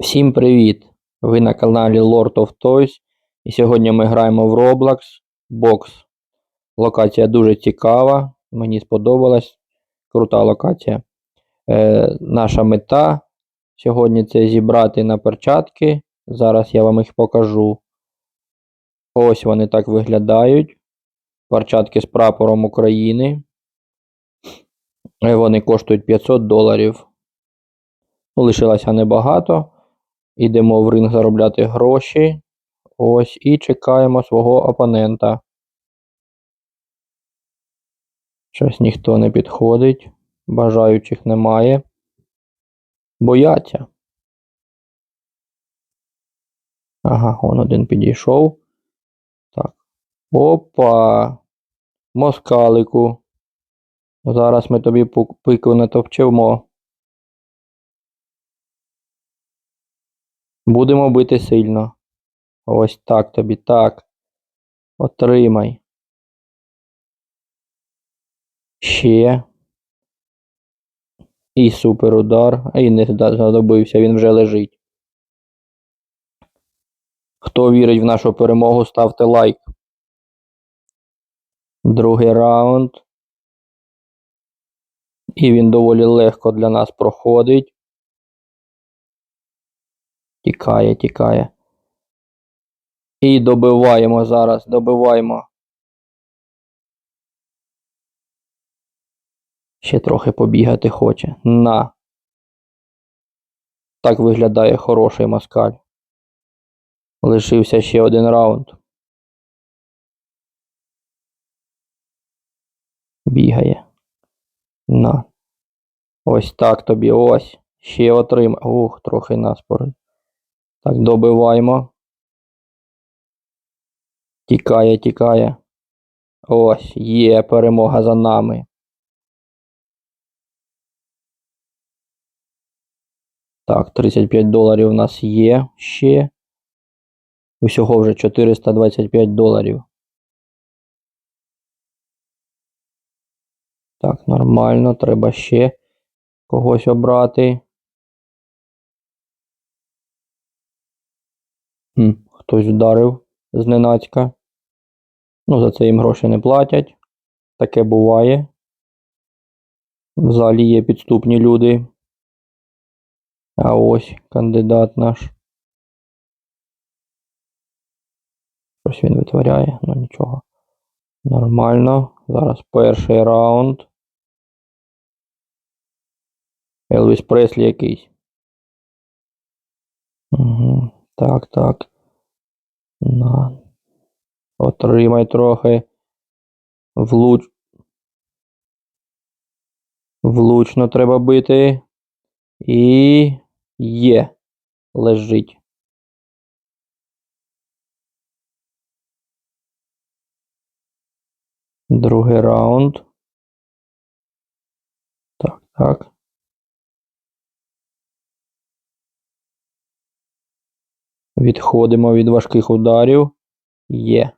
Всім привіт! Ви на каналі Lord of Toys. І сьогодні ми граємо в Roblox Box. Локація дуже цікава, мені сподобалась. Крута локація. Е, наша мета сьогодні це зібрати на перчатки. Зараз я вам їх покажу. Ось вони так виглядають. Перчатки з прапором України. Е, Вони коштують 500 доларів. Лишилося небагато. Ідемо в ринг заробляти гроші. Ось і чекаємо свого опонента. Щось ніхто не підходить. Бажаючих немає. Бояться. Ага, он один підійшов. Так. Опа. Москалику. Зараз ми тобі пику натовчемо. Будемо бити сильно. Ось так тобі, так. Отримай. Ще. І супер удар. І не знадобився, він вже лежить. Хто вірить в нашу перемогу, ставте лайк. Другий раунд. І він доволі легко для нас проходить. Тікає, тікає. І добиваємо зараз, добиваємо. Ще трохи побігати хоче. На. Так виглядає хороший москаль. Лишився ще один раунд. Бігає. На. Ось так тобі, ось. Ще отримай. Ух, трохи наспори. Так, добиваємо. Тікає, тікає. Ось, є перемога за нами. Так, 35 доларів у нас є ще. Усього вже 425 доларів. Так, нормально, треба ще когось обрати. Хтось вдарив зненацька. Ну, за це їм гроші не платять. Таке буває. В залі є підступні люди. А ось кандидат наш. Щось він витворяє, ну нічого. Нормально. Зараз перший раунд. Елвіс Преслі якийсь. Угу. Так, так. На. Отримай трохи. Влуч. Влучно треба бити. І є. Лежить. Другий раунд. Так, так. Відходимо від важких ударів. Є.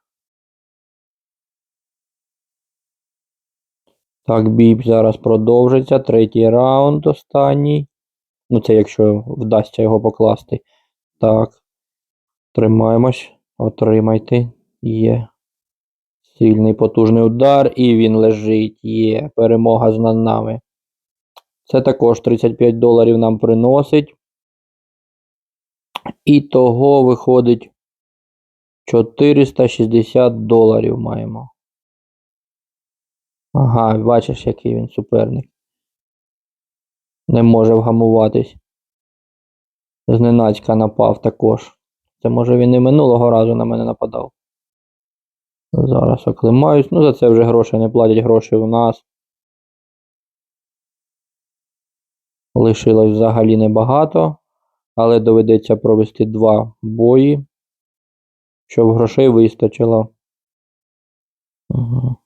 Так, бій зараз продовжиться. Третій раунд останній. Ну, це якщо вдасться його покласти. Так. Тримаємось. Отримайте. Є. Сильний потужний удар, і він лежить. Є. Перемога з нами. Це також 35 доларів нам приносить. І того виходить 460 доларів маємо. Ага, бачиш, який він суперник. Не може вгамуватись. Зненацька напав також. Це може він і минулого разу на мене нападав. Зараз оклимаюсь. Ну, за це вже гроші не платять гроші у нас. Лишилось взагалі небагато, але доведеться провести два бої, щоб грошей вистачило. Угу.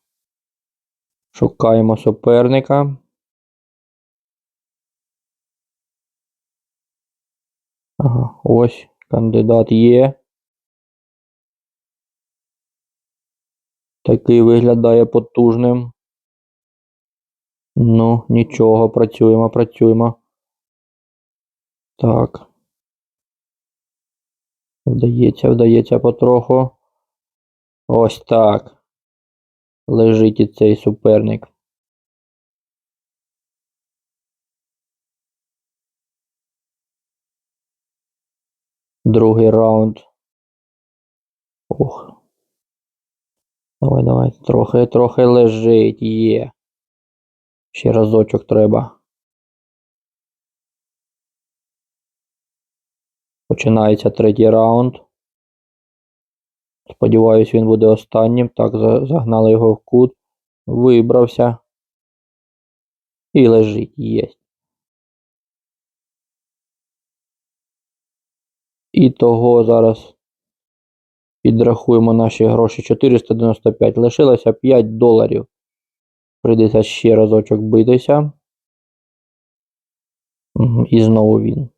Шукаємо суперника. Ага, ось кандидат є. Такий виглядає потужним. Ну, нічого, працюємо, працюємо. Так. Вдається, вдається потроху. Ось так. Лежить і цей суперник. Другий раунд. Ох. Давай, давай. Трохи, трохи лежить. Є. Ще разочок треба. Починається третій раунд. Сподіваюсь, він буде останнім. Так, загнали його в кут. Вибрався. І лежить. Є. І того зараз підрахуємо наші гроші 495. Лишилося 5 доларів. Прийдеться ще разочок битися. І знову він.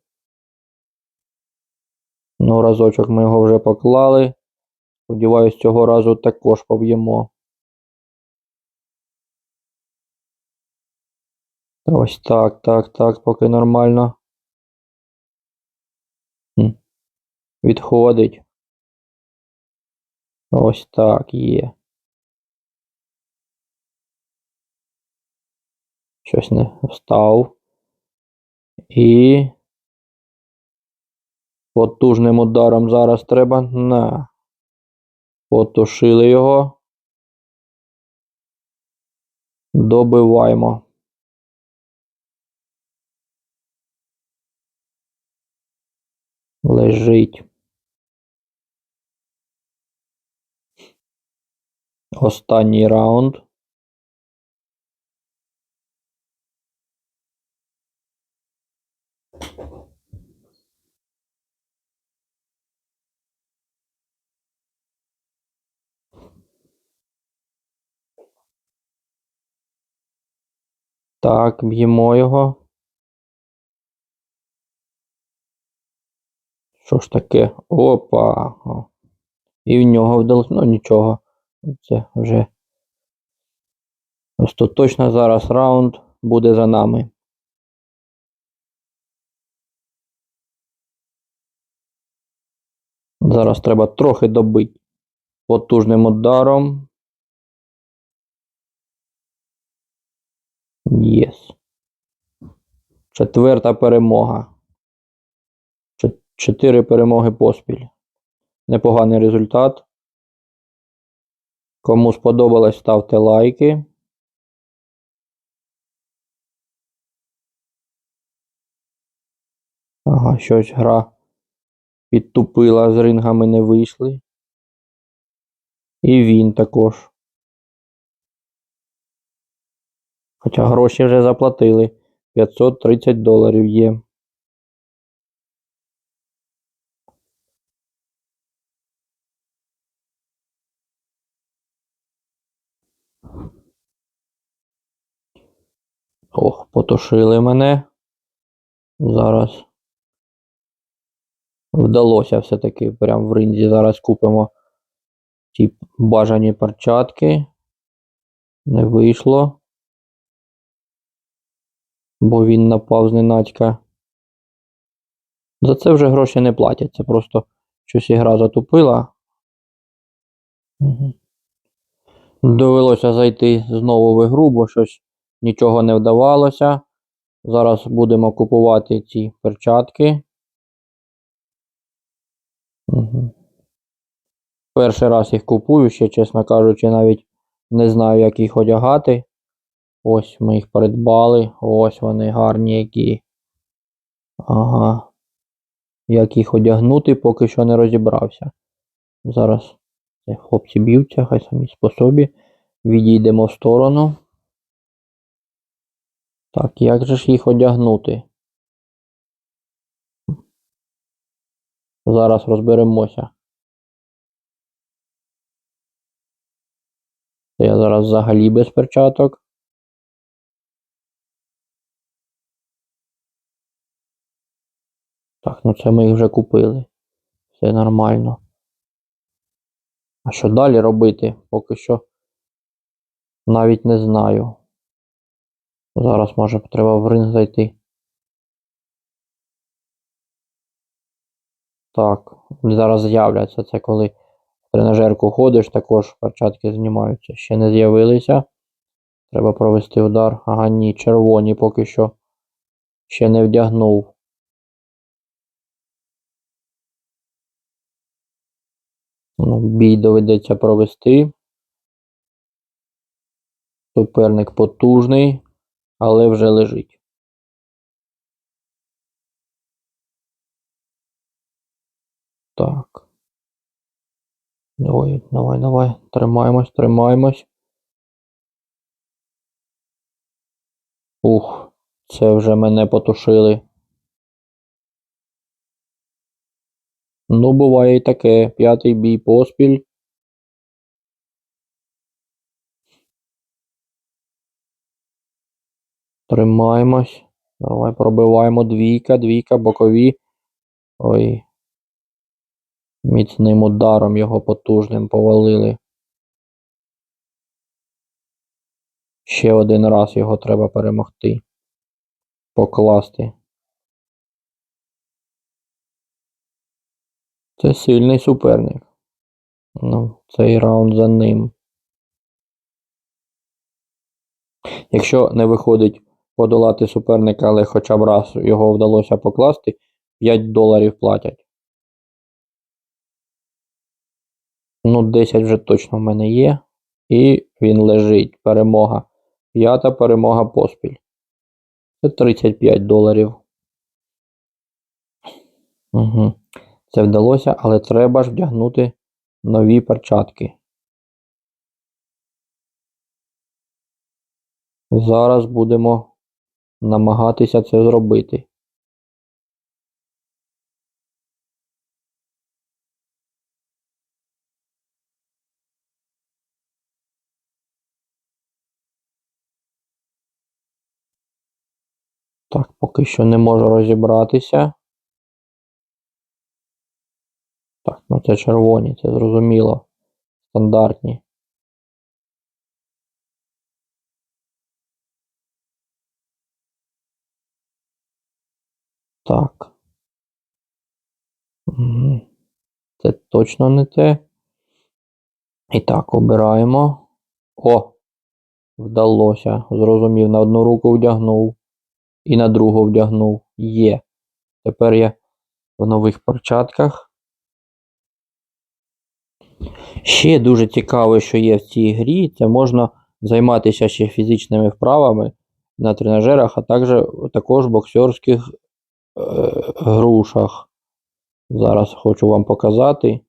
Ну, разочок ми його вже поклали. Сподіваюсь, цього разу також поб'ємо. Ось так, так, так, поки нормально. Відходить. Ось так є. Щось не встав. І потужним ударом зараз треба на. Потушили його. Добиваємо. Лежить. Останній раунд. Так, б'ємо його. Що ж таке? Опа. І в нього вдалося. Ну нічого. Це вже остаточно зараз раунд буде за нами. Зараз треба трохи добити потужним ударом. Єс. Четверта перемога. Чотири перемоги поспіль. Непоганий результат. Кому сподобалось, ставте лайки. Ага, щось гра підтупила, з рингами не вийшли. І він також. Хоча гроші вже заплатили. 530 доларів є. Ох, потушили мене. Зараз. Вдалося все-таки прям в ринзі. Зараз купимо ті бажані перчатки. Не вийшло. Бо він напав зненацька. За це вже гроші не платять. Це просто щось ігра затупила. Довелося зайти знову в ігру, бо щось нічого не вдавалося. Зараз будемо купувати ці перчатки. Мгм. Перший раз їх купую, ще, чесно кажучи, навіть не знаю, як їх одягати. Ось ми їх придбали. Ось вони гарні які. Ага. Як їх одягнути, поки що не розібрався. Зараз хлопці б'ються, хай самі по собі. Відійдемо в сторону. Так, як же ж їх одягнути? Зараз розберемося. Я зараз взагалі без перчаток. Так, ну це ми їх вже купили. Все нормально. А що далі робити? Поки що навіть не знаю. Зараз може треба в ринг зайти. Так, зараз з'являться. Це коли в тренажерку ходиш, також перчатки знімаються. Ще не з'явилися. Треба провести удар. Ага, ні, червоні поки що ще не вдягнув. Ну, бій доведеться провести. Суперник потужний, але вже лежить. Так. Давай, давай, давай. Тримаємось, тримаємось. Ух, це вже мене потушили. Ну, буває і таке. П'ятий бій поспіль. Тримаємось. Давай пробиваємо двійка, двійка, бокові. Ой. Міцним ударом його потужним повалили. Ще один раз його треба перемогти. Покласти. Це сильний суперник. Ну, цей раунд за ним. Якщо не виходить подолати суперника, але хоча б раз його вдалося покласти, 5 доларів платять. Ну, 10 вже точно в мене є. І він лежить. Перемога. П'ята перемога поспіль. Це 35 доларів. Угу. Це вдалося, але треба ж вдягнути нові перчатки. Зараз будемо намагатися це зробити. Так, поки що не можу розібратися. Так, ну це червоні, це зрозуміло. Стандартні. Так. Це точно не те. І так, обираємо. О! Вдалося. Зрозумів, на одну руку вдягнув. І на другу вдягнув. Є. Тепер я в нових перчатках. Ще дуже цікаво, що є в цій грі, це можна займатися ще фізичними вправами на тренажерах, а також, також боксерських е, грушах. Зараз хочу вам показати.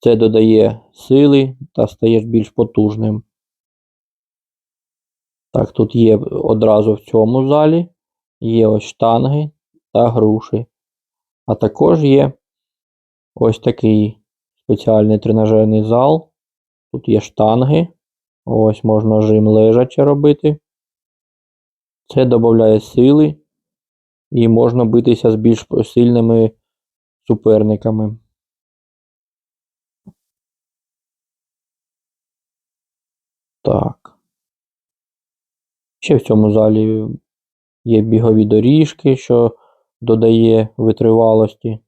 Це додає сили та стаєш більш потужним. Так, тут є одразу в цьому залі, є ось штанги та груші. А також є ось такий спеціальний тренажерний зал. Тут є штанги. Ось можна жим лежачи робити. Це додає сили і можна битися з більш сильними суперниками. Так. Ще в цьому залі є бігові доріжки, що додає витривалості.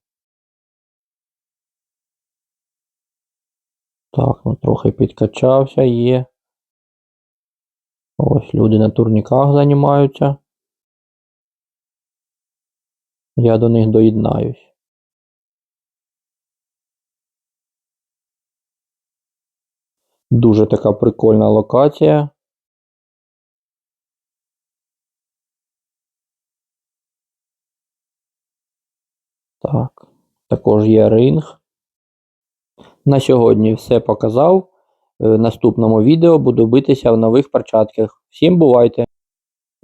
Так, ну трохи підкачався, є. Ось люди на турніках займаються. Я до них доєднаюсь. Дуже така прикольна локація. Так, також є ринг. На сьогодні все показав. Е, В наступному відео буду битися в нових перчатках. Всім бувайте!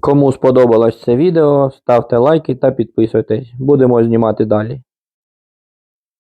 Кому сподобалось це відео, ставте лайки та підписуйтесь. Будемо знімати далі.